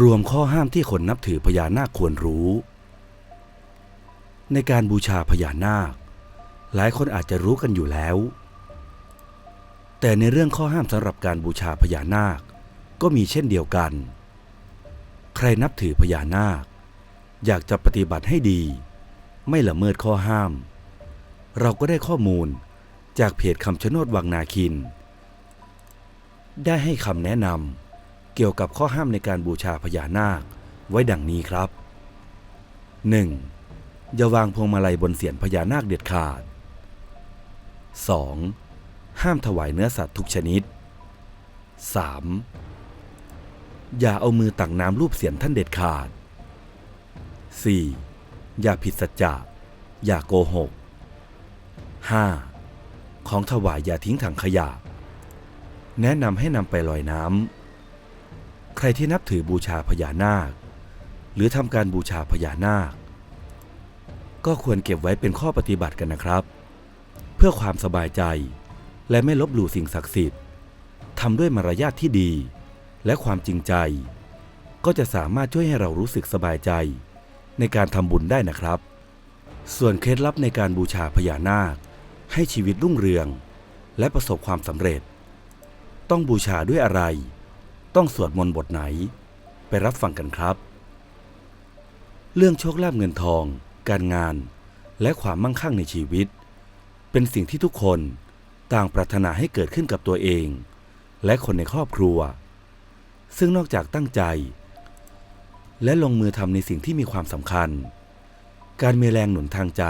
รวมข้อห้ามที่คนนับถือพญานาคควรรู้ ในการบูชาพญานาค หลายคนอาจจะรู้กันอยู่แล้ว แต่ในเรื่องข้อห้ามสำหรับการบูชาพญานาคก็มีเช่นเดียวกัน ใครนับถือพญานาค อยากจะปฏิบัติให้ดี ไม่ละเมิดข้อห้าม เราก็ได้ข้อมูลจากเพจคำชะโนดวังนาคิน ได้ให้คำแนะนำ เกี่ยวกับข้อห้ามในการบูชาพญานาคไว้ดังนี้ครับ 1. อย่าวางพวงมาลัยบนเสียนพญานาคเด็ดขาด 2. ห้ามถวายเนื้อสัตว์ทุกชนิด 3. อย่าเอามือตักน้ำรูปเสียนท่านเด็ดขาด 4. อย่าผิดสัจจะ อย่าโกหก 5. ของถวายอย่าทิ้งถังขยะ แนะนำให้นำไปลอยน้ำ ใครที่นับถือบูชาพญานาค หรือทำการบูชาพญานาค ก็ควรเก็บไว้เป็นข้อปฏิบัติกันนะครับ เพื่อความสบายใจและไม่ลบหลู่สิ่งศักดิ์สิทธิ์ทำด้วยมารยาทที่ดี และความจริงใจ ก็จะสามารถช่วยให้เรารู้สึกสบายใจ ในการทำบุญได้นะครับ ส่วนเคล็ดลับในการบูชาพญานาค ให้ชีวิตรุ่งเรือง และประสบความสำเร็จ ต้องบูชาด้วยอะไร ต้องสวดมนต์บทไหน ไปรับฟังกันครับ เรื่องโชคลาภเงินทอง การงาน และความมั่งคั่งในชีวิต เป็นสิ่งที่ทุกคนต่างปรารถนาให้เกิดขึ้นกับตัวเอง และคนในครอบครัว ซึ่งนอกจากตั้งใจ และลงมือทำในสิ่งที่มีความสำคัญ การมีแรงหนุนทางใจ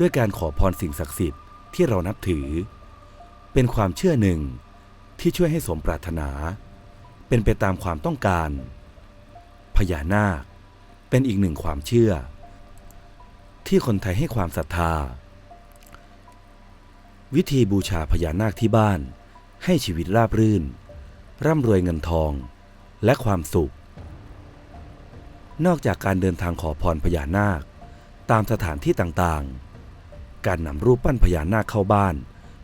ด้วยการขอพรสิ่งศักดิ์สิทธิ์ที่เรานับถือ เป็นความเชื่อหนึ่งที่ช่วยให้สมปรารถนา เป็นไปตามความต้องการ พญานาคเป็นอีกหนึ่งความเชื่อ ที่คนไทยให้ความศรัทธา วิธีบูชาพญานาคที่บ้านให้ชีวิตราบรื่น ร่ำรวยเงินทองและความสุข นอกจากการเดินทางขอพรพญานาค ตามสถานที่ต่างๆ การนำรูปปั้นพญานาคเข้าบ้าน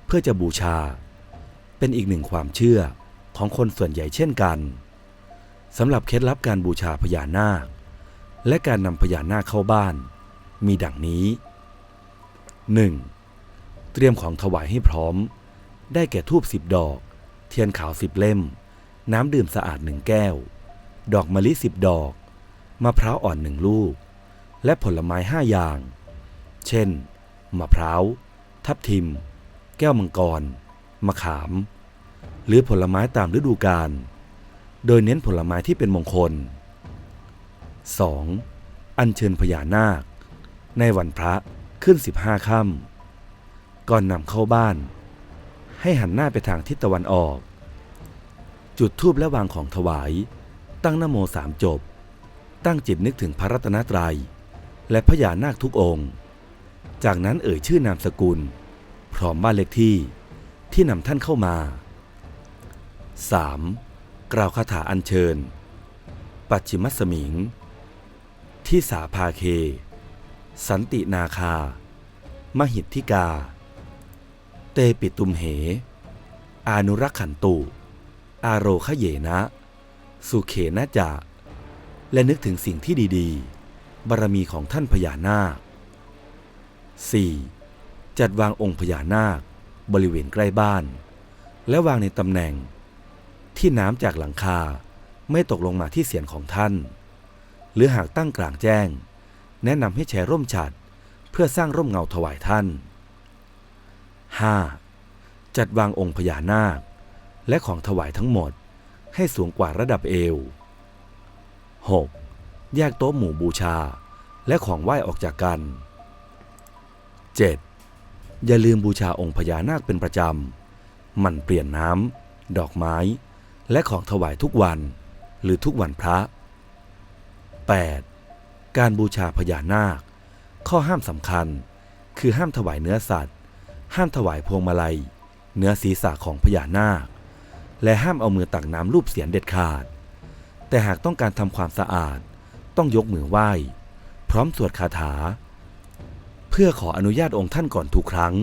เพื่อจะบูชา เป็นอีกหนึ่งความเชื่อ ของคนส่วนใหญ่เช่นกันสำหรับเคล็ดลับการบูชาพญานาค และการนำพญานาคเข้าบ้าน มีดังนี้ 1. เตรียมของถวายให้พร้อม ได้แก่ทูบสิบดอก เทียนขาวสิบเล่ม น้ำดื่มสะอาดหนึ่งแก้ว ดอกมะลิสิบดอก มะพร้าวอ่อนหนึ่งลูก และผลไม้ห้าอย่าง เช่น มะพร้าว ทับทิม แก้วมังกร มะขาม หรือผลไม้ตามฤดูกาล โดยเน้นผลไม้ที่เป็นมงคล 2. อัญเชิญพญานาค ในวันพระขึ้น 15ค่ำก่อนนำเข้าบ้าน ให้หันหน้าไปทางทิศตะวันออก จุดธูปและวางของถวาย ตั้งนโมสามจบ ตั้งจิตนึกถึงพระรัตนตรัย และพญานาคทุกองค์ จากนั้นเอ่ยชื่อนามสกุล พร้อมบ้านเลขที่ที่นำท่านเข้ามา 3. กล่าวคาถาอัญเชิญ ปัจฉิมสมิง ที่สาภาเค สันตินาคา มหิทธิกา เตปิตุมเห อานุรักขันตุ อาโรคะเยนะ สุเขนะจะ และนึกถึงสิ่งที่ดีๆ บารมีของท่านพญานาค 4. จัดวางองค์พญานาค บริเวณใกล้บ้าน และวางในตำแหน่ง ที่น้ำจากหลังคาไม่ตกลงมาที่เสียนของท่าน หรือหากตั้งกลางแจ้ง แนะนำให้ใช้ร่มฉัดเพื่อสร้างร่มเงาถวายท่าน 5. จัดวางองค์พญานาค และของถวายทั้งหมดให้สูงกว่าระดับเอว 6. แยกโต๊ะหมู่บูชาและของไหว้ออกจากกัน 7. อย่าลืมบูชาองค์พญานาคเป็นประจำ หมั่นเปลี่ยนน้ำ ดอกไม้ และของถวายทุกวันหรือทุกวันพระ 8. การบูชาพญานาค ข้อห้ามสำคัญ คือห้ามถวายเนื้อสัตว์ ห้ามถวายพวงมาลัย เนื้อศีรษะของพญานาค และห้ามเอามือตักน้ำรูปเสียนเด็ดขาด แต่หากต้องการทำความสะอาด ต้องยกมือไหว้ พร้อมสวดคาถา เพื่อขออนุญาตองค์ท่านก่อนทุกครั้ง